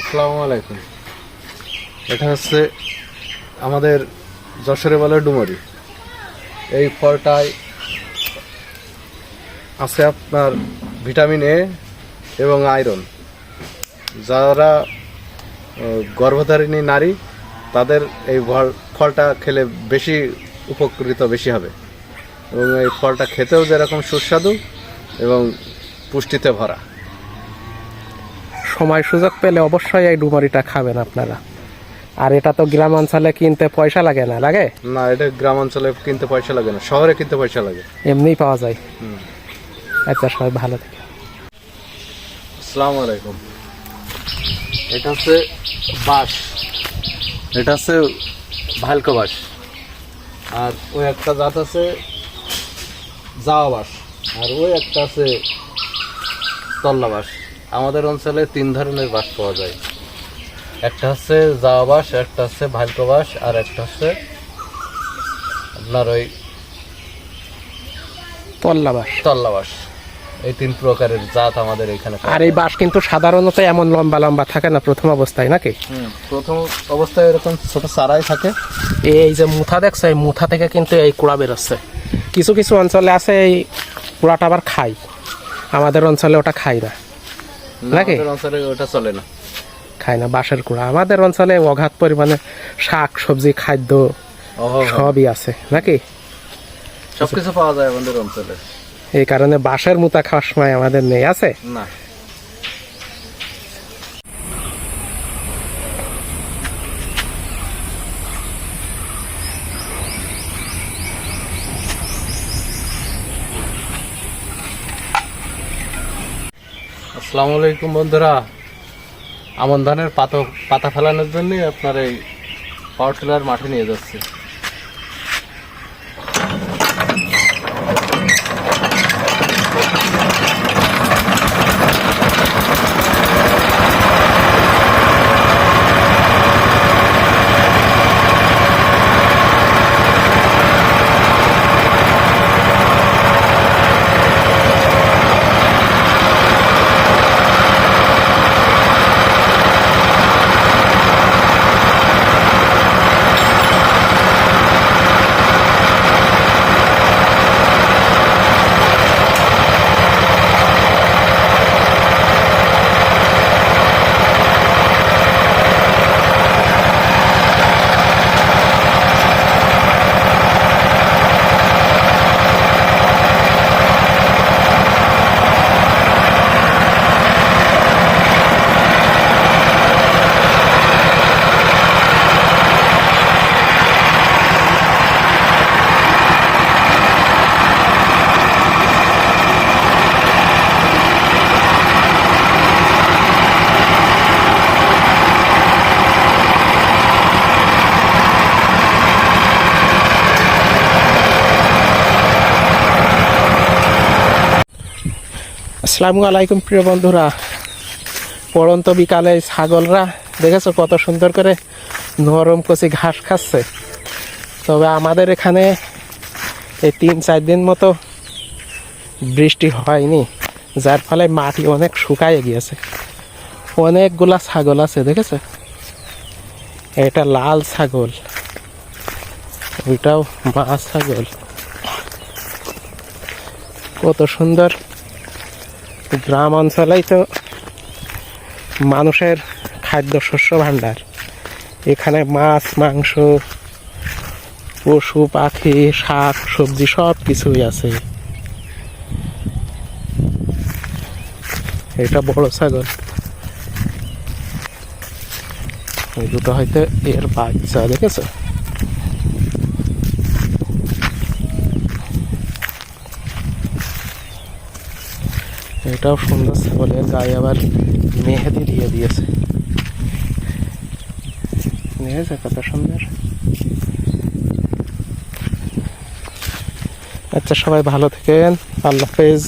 আসসালামু আলাইকুম। এটা হচ্ছে আমাদের যশোরে বলে ডুমরি। এই ফলটায় আছে আপনার ভিটামিন এ এবং আয়রন। যারা গর্ভধারিণী নারী, তাদের এই ফলটা খেলে বেশি উপকৃত বেশি হবে। এবং এই ফলটা খেতেও যেরকম সুস্বাদু এবং পুষ্টিতে ভরা। সময় সুযোগ পেলে অবশ্যই এই ডুমরিটা খাবেন আপনারা। আর এটা তো গ্রাম অঞ্চলে কিনতে পয়সা লাগে না লাগে? না এটা গ্রাম অঞ্চলে কিনতে পয়সা লাগে না শহরে কিনতে পয়সা লাগে। এমনিই পাওয়া যায়। আচ্ছা সবাই ভালো থাকে আসসালামু আলাইকুম। এটা হচ্ছে বাঁশ। এটা হচ্ছে ভালকা বাঁশ। আর ওই একটা জাত আছে জাওয়া বাঁশ আর ওই একটা আছে তল্লা বাঁশ। আমাদের অঞ্চলে তিন ধরনের বাঁশ পাওয়া যায়। একটা হচ্ছে জাওয়া বাঁশ একটা হচ্ছে ভালকা বাঁশ আর একটা হচ্ছে আপনার ওই পল্লাবাস তল্লা বাঁশ এই তিন প্রকারের জাত আমাদের এখানে আর এই বাঁশ কিন্তু সাধারণত এমন লম্বা লম্বা থাকে না প্রথম অবস্থায় নাকি? প্রথম অবস্থায় এরকম ছোট চারাই থাকে। এই যে মুথা দেখছ এই মুথা থেকে কিন্তু এই কুড়া বেরোচ্ছে। কিছু কিছু অঞ্চলে আছে এই কুড়াটা আবার খাই। আমাদের অঞ্চলে ওটা খাই না। নাকি? আমাদের অঞ্চলে ওটা চলে না। খাই না বাঁশের কুড়া। আমাদের অঞ্চলে অগাধ পরিমাণে শাক সবজি খাদ্য সবই আছে নাকি? সবকিছু পাওয়া যায় আমাদের অঞ্চলে। এই কারণে বাঁশের মুতা খাওয়ার সময় আমাদের নেই আছে? না। আসসালামু আলাইকুম বন্ধুরা। আমন ধানের পাতা পাতা ফেলানোর জন্যই আপনার এই পাওয়ার টিলার মাঠে নিয়ে যাচ্ছে। আসসালামু আলাইকুম, প্রিয় বন্ধুরা। পড়ন্ত বিকালে ছাগলরা, দেখেছ কত সুন্দর করে নরম কচি ঘাস খাচ্ছে। তবে আমাদের এখানে এই তিন চার দিন মতো বৃষ্টি হয়নি, যার ফলে মাটি অনেক শুকায় গিয়েছে। অনেকগুলা ছাগল আছে, দেখেছ? এটা লাল ছাগল ওইটাও মা ছাগল। কত সুন্দর গ্রাম অঞ্চলেই তো মানুষের খাদ্য শস্য ভাণ্ডার। এখানে মাছ, মাংস, পশু, পাখি, শাক, সবজি সব কিছুই আছে। এটা বড় ছাগল। এই দুটো হয়তো এর বাচ্চা, দেখেছ? এটাও সুন্দর ছাগলের গায়ে আবার মেহেদি দিয়ে দিয়েছে। দেখেছে কত সুন্দর? আচ্ছা সবাই ভালো থাকেন। আল্লাহ হাফেজ।